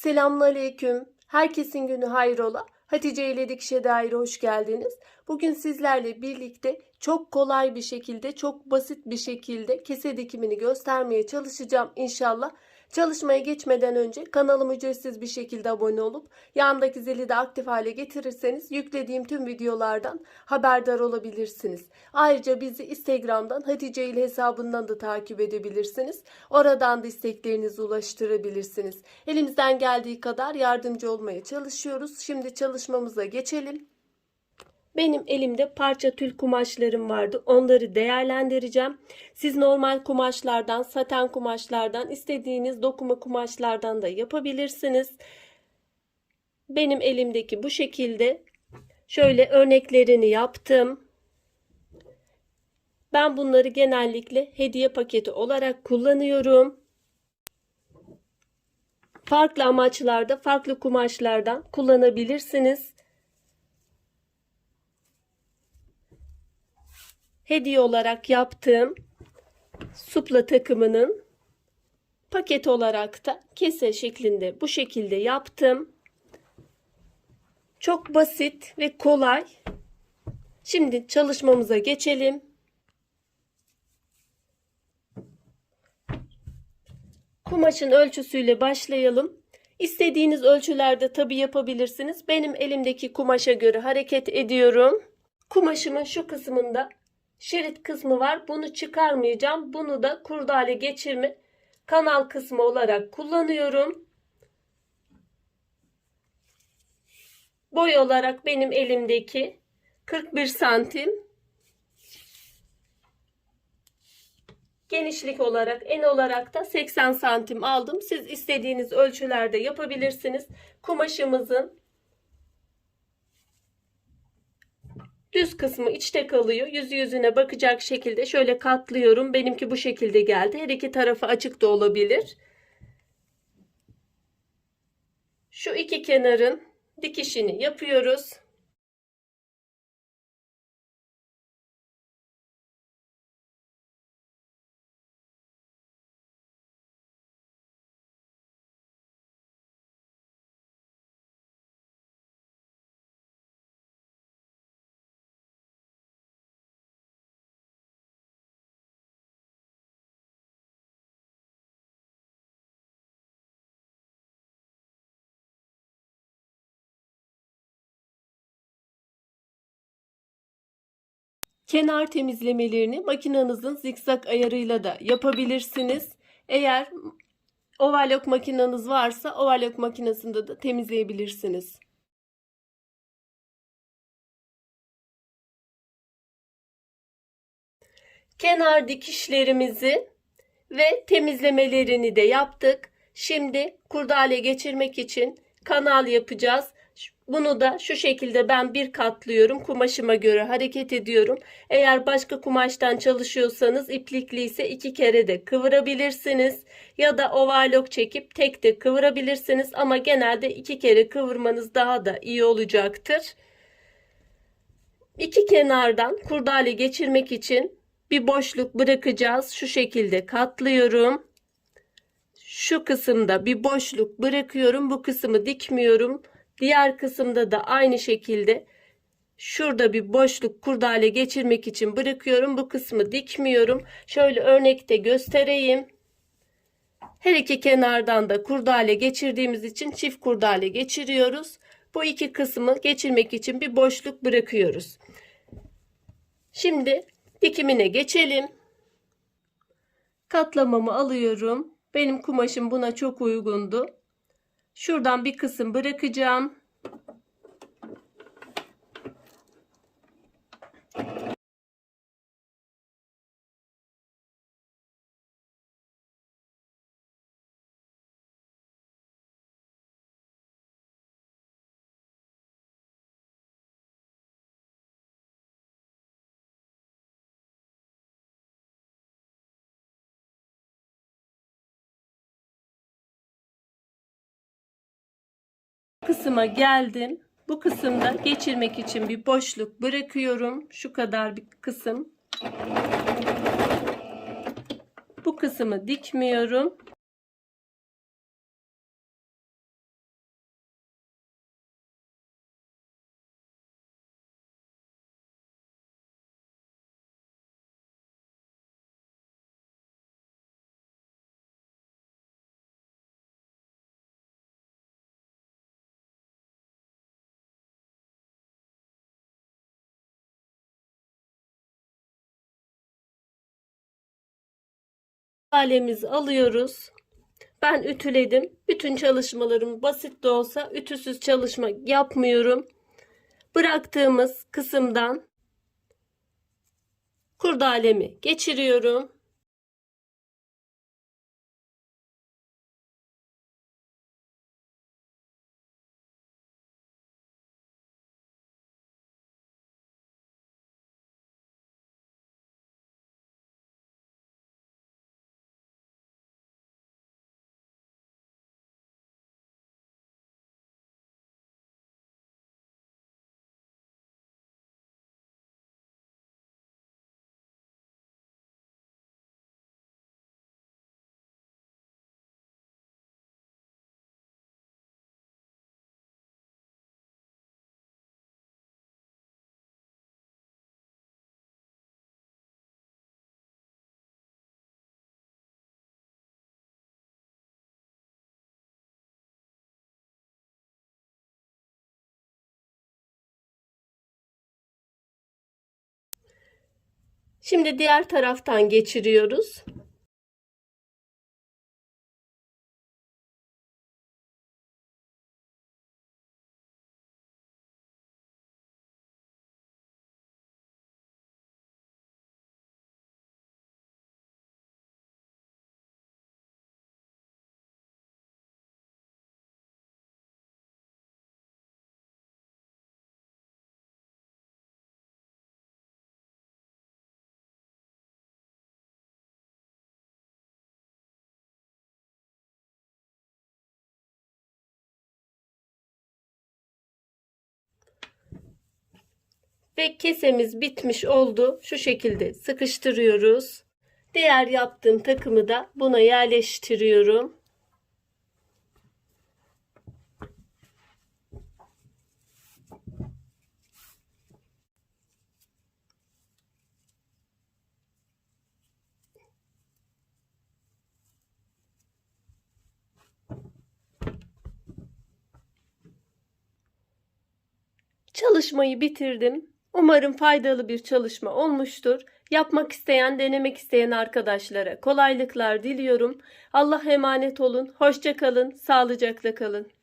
Selamünaleyküm. Herkesin günü hayrola. Hatice ile Dikişe Daire hoş geldiniz. Bugün sizlerle birlikte çok kolay bir şekilde, çok basit bir şekilde kese dikimini göstermeye çalışacağım inşallah. Çalışmaya geçmeden önce kanalıma ücretsiz bir şekilde abone olup yandaki zili de aktif hale getirirseniz yüklediğim tüm videolardan haberdar olabilirsiniz. Ayrıca bizi Instagram'dan Hatice ile hesabından da takip edebilirsiniz. Oradan da isteklerinizi ulaştırabilirsiniz. Elimizden geldiği kadar yardımcı olmaya çalışıyoruz. Şimdi çalışmamıza geçelim. Benim elimde parça tül kumaşlarım vardı. Onları değerlendireceğim. Siz normal kumaşlardan, saten kumaşlardan, istediğiniz dokuma kumaşlardan da yapabilirsiniz. Benim elimdeki bu şekilde şöyle örneklerini yaptım. Ben bunları genellikle hediye paketi olarak kullanıyorum. Farklı amaçlarda, farklı kumaşlardan kullanabilirsiniz. Hediye olarak yaptığım supla takımının paket olarak da kese şeklinde bu şekilde yaptım. Çok basit ve kolay. Şimdi çalışmamıza geçelim. Kumaşın ölçüsüyle başlayalım. İstediğiniz ölçülerde tabi yapabilirsiniz. Benim elimdeki kumaşa göre hareket ediyorum. Kumaşımın şu kısmında şerit kısmı var. Bunu çıkarmayacağım. Bunu da kurdale geçirme kanal kısmı olarak kullanıyorum. Boy olarak benim elimdeki 41 santim. Genişlik olarak en olarak da 80 santim aldım. Siz istediğiniz ölçülerde yapabilirsiniz. Kumaşımızın Düz kısmı içte kalıyor. Yüzü yüzüne bakacak şekilde şöyle katlıyorum. Benimki bu şekilde geldi. Her iki tarafı açık da olabilir. Şu iki kenarın dikişini yapıyoruz. Kenar temizlemelerini makinenizin zikzak ayarıyla da yapabilirsiniz. Eğer overlock makineniz varsa overlock makinesinde de temizleyebilirsiniz. Kenar dikişlerimizi ve temizlemelerini de yaptık. Şimdi kurdale geçirmek için kanal yapacağız. Bunu da şu şekilde ben bir katlıyorum. Kumaşıma göre hareket ediyorum. Eğer başka kumaştan çalışıyorsanız iplikli ise iki kere de kıvırabilirsiniz. Ya da overlock çekip tek de kıvırabilirsiniz. Ama genelde iki kere kıvırmanız daha da iyi olacaktır. İki kenardan kurdale geçirmek için bir boşluk bırakacağız. Şu şekilde katlıyorum. Şu kısımda bir boşluk bırakıyorum. Bu kısmı dikmiyorum. Diğer kısımda da aynı şekilde şurada bir boşluk kurdale geçirmek için bırakıyorum. Bu kısmı dikmiyorum. Şöyle örnekte göstereyim. Her iki kenardan da kurdale geçirdiğimiz için çift kurdale geçiriyoruz. Bu iki kısmı geçirmek için bir boşluk bırakıyoruz. Şimdi dikimine geçelim. Katlamamı alıyorum. Benim kumaşım buna çok uygundu. Şuradan bir kısım bırakacağım. Kısma geldim. Bu kısımda geçirmek için bir boşluk bırakıyorum. Şu kadar bir kısım. Bu kısmı dikmiyorum. Alemizi alıyoruz. Ben ütüledim. Bütün çalışmalarım basit de olsa ütüsüz çalışma yapmıyorum. Bıraktığımız kısımdan kurdalemi geçiriyorum. Şimdi diğer taraftan geçiriyoruz. Ve kesemiz bitmiş oldu. Şu şekilde sıkıştırıyoruz. Diğer yaptığım takımı da buna yerleştiriyorum. Çalışmayı bitirdim. Umarım faydalı bir çalışma olmuştur. Yapmak isteyen, denemek isteyen arkadaşlara kolaylıklar diliyorum. Allah emanet olun. Hoşça kalın, sağlıcakla kalın.